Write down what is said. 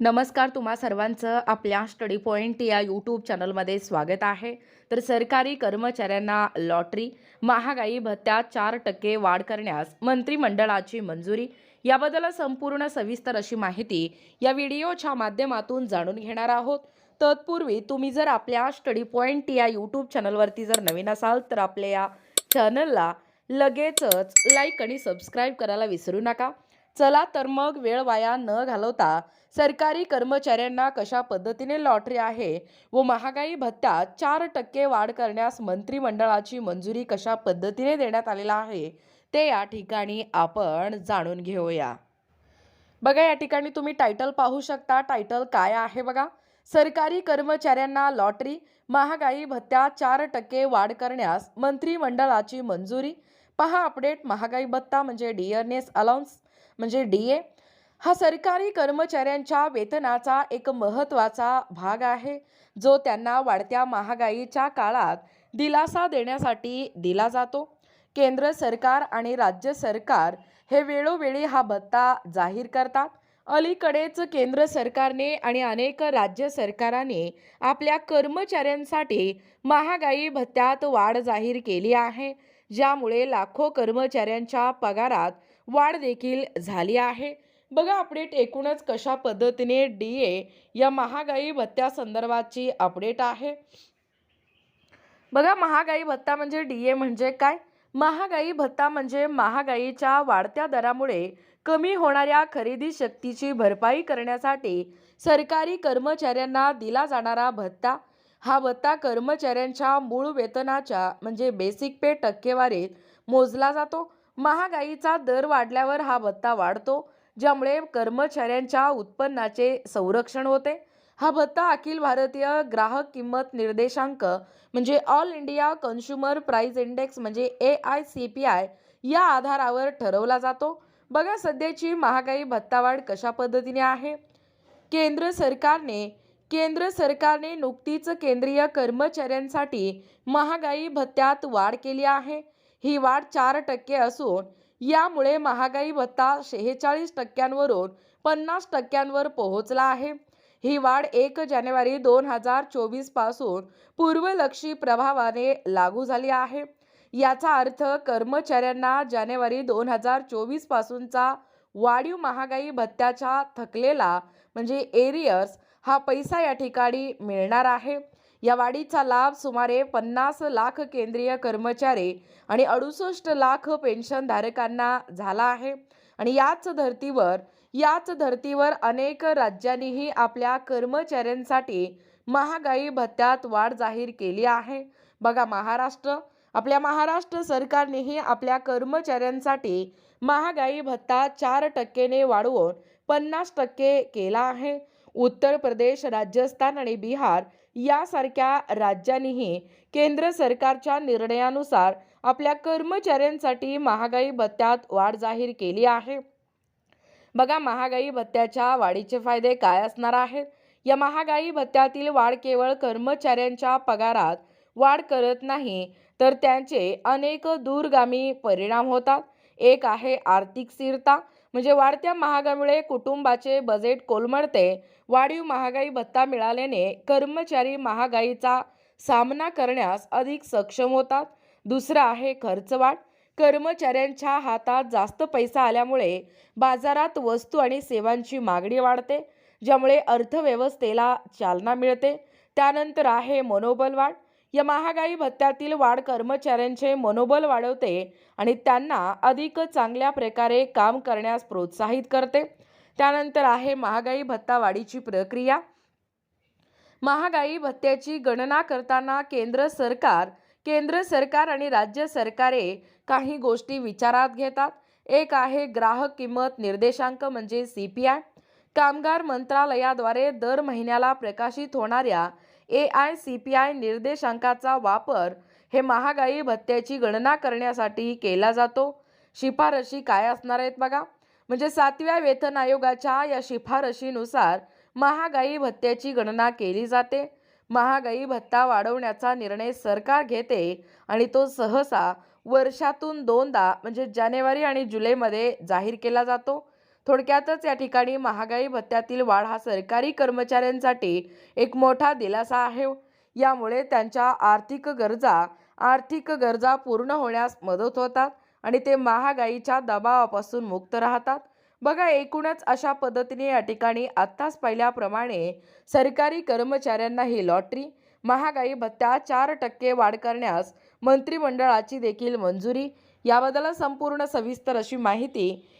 नमस्कार तुम्हा सर्वांचं आपल्या स्टडी पॉईंट या यूट्यूब चॅनलमध्ये स्वागत आहे. तर सरकारी कर्मचाऱ्यांना लॉटरी महागाई भत्त्यात चार टक्के वाढ करण्यास मंत्रिमंडळाची मंजुरी याबद्दल संपूर्ण सविस्तर अशी माहिती या व्हिडिओच्या माध्यमातून जाणून घेणार आहोत. तत्पूर्वी तुम्ही जर आपल्या स्टडी पॉईंट या यूट्यूब चॅनलवरती जर नवीन असाल तर आपल्या या चॅनलला लगेचच लाईक आणि सबस्क्राईब करायला विसरू नका. चला तर मग वेळ वाया न घालवता सरकारी कर्मचाऱ्यांना कशा पद्धतीने लॉटरी आहे व महागाई भत्त्यात चार टक्के वाढ करण्यास मंत्रिमंडळाची मंजुरी कशा पद्धतीने देण्यात आलेला आहे ते या ठिकाणी आपण जाणून घेऊया. बघा या ठिकाणी तुम्ही टायटल पाहू शकता. टायटल काय आहे बघा? सरकारी कर्मचाऱ्यांना लॉटरी महागाई भत्त्यात चार टक्के वाढ करण्यास मंत्रिमंडळाची मंजुरी. पहा अपडेट महागाई भत्ता म्हणजे डिअरनेस अलाउन्स म्हणजे डी ए हा सरकारी कर्मचाऱ्यांच्या वेतनाचा एक महत्त्वाचा भाग आहे जो त्यांना वाढत्या महागाईच्या काळात दिलासा देण्यासाठी दिला जातो. केंद्र सरकार आणि राज्य सरकार हे वेळोवेळी हा भत्ता जाहीर करतात. अलीकडेच केंद्र सरकारने आणि अनेक राज्य सरकारांनी आपल्या कर्मचाऱ्यांसाठी महागाई भत्त्यात वाढ जाहीर केली आहे ज्यामुळे लाखो कर्मचाऱ्यांच्या पगारात वाढ देखील झाली आहे. बघा अपडेट एकूणच कशा पद्धतीने डी ए या महागाई भत्त्यासंदर्भाची अपडेट आहे. बघा महागाई भत्ता म्हणजे डी ए म्हणजे काय? महागाई भत्ता म्हणजे महागाईच्या वाढत्या दरामुळे कमी होणाऱ्या खरेदी शक्तीची भरपाई करण्यासाठी सरकारी कर्मचाऱ्यांना दिला जाणारा भत्ता. हा भत्ता कर्मचाऱ्यांच्या मूळ वेतनाच्या म्हणजे बेसिक पे टक्केवारीत मोजला जातो. महागाईचा दर वाढल्यावर हा भत्ता वाढतो ज्यामुळे कर्मचाऱ्यांच्या उत्पन्नाचे संरक्षण होते. हा भत्ता अखिल भारतीय ग्राहक किंमत निर्देशांक म्हणजे all India consumer price index म्हणजे A I C P I या आधारावर ठरवला जातो. बघा सध्याची महागाई भत्तावाढ कशा पद्धतीने आहे. केंद्र सरकारने केंद्र सरकारने नुकतीच केंद्रीय कर्मचाऱ्यांसाठी महागाई भत्त्यात वाढ केली आहे. ही वाढ चार टक्के असून यामुळे महागाई भत्ता शेहेचाळीस टक्क्यांवरून पन्नास टक्क्यांवर पोहोचला आहे. ही वाढ एक जानेवारी दोन हजार चोवीसपासून पूर्वलक्षी प्रभावाने लागू झाली आहे. याचा अर्थ कर्मचाऱ्यांना जानेवारी दोन हजार चोवीस पासूनचा वाढीव महागाई भत्त्याचा थकलेला म्हणजे एरियर्स हा पैसा या ठिकाणी मिळणार आहे. या वाढीचा लाभ सुमारे पन्नास लाख केंद्रीय कर्मचारी आणि अडुसष्ट लाख पेन्शनधारकांना झाला आहे. आणि याच धर्तीवर याच धर्तीवर अनेक राज्यांनीही आपल्या कर्मचाऱ्यांसाठी महागाई भत्त्यात वाढ जाहीर केली आहे. बघा महाराष्ट्र आपल्या महाराष्ट्र सरकारनेही आपल्या कर्मचाऱ्यांसाठी महागाई भत्ता चार टक्केने वाढवून पन्नास टक्के केला आहे. उत्तर प्रदेश राजस्थान आणि बिहार यासारख्या राज्यांनीही केंद्र सरकारच्या निर्णयानुसार आपल्या कर्मचाऱ्यांसाठी महागाई भत्त्यात वाढ जाहीर केली आहे. बघा महागाई भत्त्याच्या वाढीचे फायदे काय असणार आहेत? या महागाई भत्त्यातील वाढ केवळ कर्मचाऱ्यांच्या पगारात वाढ करत नाही तर त्यांचे अनेक दूरगामी परिणाम होतात. एक आहे आर्थिक स्थिरता म्हणजे वाढत्या महागामुळे कुटुंबाचे बजेट कोलमडते. वाढीव महागाई भत्ता मिळाल्याने कर्मचारी महागाईचा सामना करण्यास अधिक सक्षम होतात. दुसरं आहे खर्च वाढ कर्मचाऱ्यांच्या हातात जास्त पैसा आल्यामुळे बाजारात वस्तू आणि सेवांची मागणी वाढते ज्यामुळे अर्थव्यवस्थेला चालना मिळते. त्यानंतर आहे मनोबल वाढ. या महागाई भत्त्यातील वाढ कर्मचाऱ्यांचे मनोबल वाढवते आणि त्यांना अधिक चांगल्या प्रकारे काम करण्यास प्रोत्साहित करते. त्यानंतर आहे महागाई भत्ता वाढीची प्रक्रिया. महागाई भत्त्याची गणना करताना केंद्र सरकार केंद्र सरकार आणि राज्य सरकारे काही गोष्टी विचारात घेतात. एक आहे ग्राहक किंमत निर्देशांक म्हणजे सी पी आय. कामगार मंत्रालयाद्वारे दर महिन्याला प्रकाशित होणाऱ्या A I C P I निर्देशांकाचा वापर हे महागाई भत्त्याची गणना करण्यासाठी केला जातो. शिफारशी काय असणार आहेत बघा? म्हणजे सातव्या वेतन आयोगाच्या या शिफारशीनुसार महागाई भत्त्याची गणना केली जाते. महागाई भत्ता वाढवण्याचा निर्णय सरकार घेते आणि तो सहसा वर्षातून दोनदा म्हणजे जानेवारी आणि जुलैमध्ये जाहीर केला जातो. थोडक्यातच या ठिकाणी महागाई भत्त्यातील वाढ हा सरकारी कर्मचाऱ्यांसाठी एक मोठा दिलासा आहे. यामुळे त्यांच्या आर्थिक गरजा आर्थिक गरजा पूर्ण होण्यास मदत होतात आणि ते महागाईच्या दबावापासून मुक्त राहतात. बघा एकूणच अशा पद्धतीने या ठिकाणी आत्ताच पाहिल्याप्रमाणे सरकारी कर्मचाऱ्यांना ही लॉटरी महागाई भत्त्या चार टक्के वाढ करण्यास मंत्रिमंडळाची देखील मंजुरी. याबद्दल संपूर्ण सविस्तर अशी माहिती